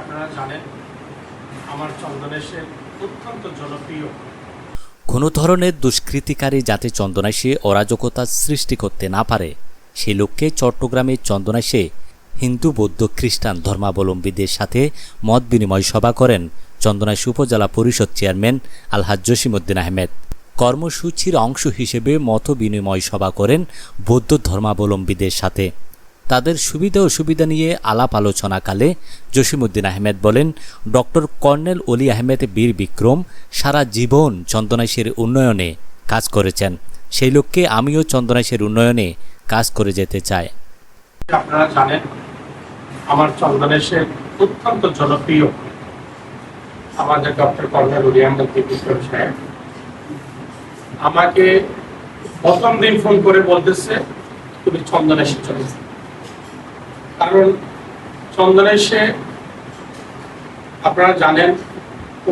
আপনারা জানেন, আমার চন্দনেশের অত্যন্ত জনপ্রিয়। কোনো ধরনের দুষ্কৃতিকারী যাতে চন্দনাইশে অরাজকতা সৃষ্টি করতে না পারে সেই লক্ষ্যে চট্টগ্রামে চন্দনাইশে হিন্দু, বৌদ্ধ, খ্রিস্টান ধর্মাবলম্বীদের সাথে মত বিনিময় সভা করেন চন্দনাইশ উপজেলা পরিষদ চেয়ারম্যান আলহাজ জসিমউদ্দিন আহমেদ। কর্মসূচির অংশ হিসেবে মত বিনিময় সভা করেন বৌদ্ধ ধর্মাবলম্বীদের সাথে। তাদের সুবিধা অসুবিধা নিয়ে আলাপ আলোচনাকালে জসিমউদ্দিন আহমেদ বলেন, ডক্টর কর্নেল অলি আহমেদ বীর বিক্রম সারা জীবন চন্দনাইশের উন্নয়নে কাজ করেছেন। সেই লক্ষ্যে আমিও চন্দনাইশের উন্নয়নে কাজ করে যেতে চাই। আপনারা জানেন, আমার চন্দনেশের অত্যন্ত জনপ্রিয় আমাদের ডক্টর কর্নেল উলিয়ামদ বিক্রম সাহেব। আমাকে প্রথম দিন ফোন করে বলতেছে, তুমি চন্দনেশে চলে কারণ চন্দনেশে আপনারা জানেন,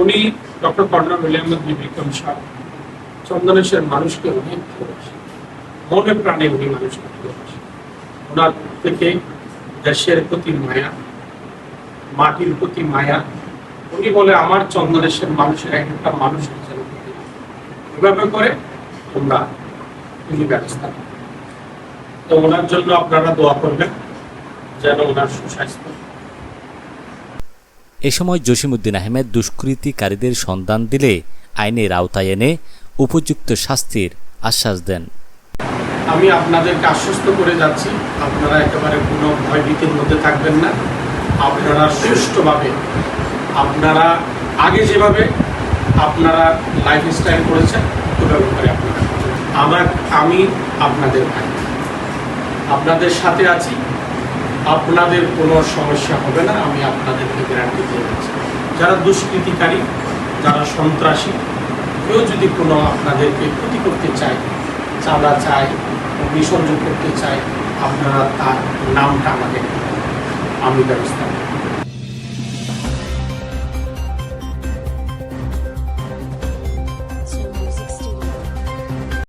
উনি ডক্টর কর্নেল উলিয়ামদ বিক্রম সাহেব চন্দনেশের মানুষকে অনেক ভালোবাসে। মনে প্রাণে উনি মানুষকে ভালোবাসে। ওনার থেকে দেশের প্রতি মায়া, মাটির প্রতি মায়া, উনি বলে, আমার চন্দনেশের মানুষের এক একটা মানুষ। এভাবে করে তোমরা উনি ব্যবস্থা তো ওনার জন্য আপনারা দোয়া করবেন। যেন ওনার সুস্বাস্থ্য। এ সময় জসিমউদ্দিন আহমেদ দুষ্কৃতিকারীদের সন্ধান দিলে আইনের আওতায় এনে উপযুক্ত শাস্তির আশ্বাস দেন। আমি আপনাদেরকে আশ্বস্ত করে যাচ্ছি আপনারা একেবারে কোনো ভয়ভীতির মধ্যে থাকবেন না। আপনারা সুষ্ঠুভাবে আপনারা আগে যেভাবে আপনারা লাইফ স্টাইল করেছেন ওইভাবে করে আপনারা আমার আমি আপনাদের ভাই। আপনাদের সাথে আছি। আপনাদের কোনো সমস্যা হবে না, আমি আপনাদেরকে গ্যারান্টি দিয়ে দিচ্ছি যারা দুষ্কৃতিকারী, যারা সন্ত্রাসী, কেউ যদি কোনো আপনাদেরকে ক্ষতি করতে চায়, চাঁদা চায় বিসর্জন করতে চায়, আপনারা তার নামটা আমাকে আমি ব্যবস্থা।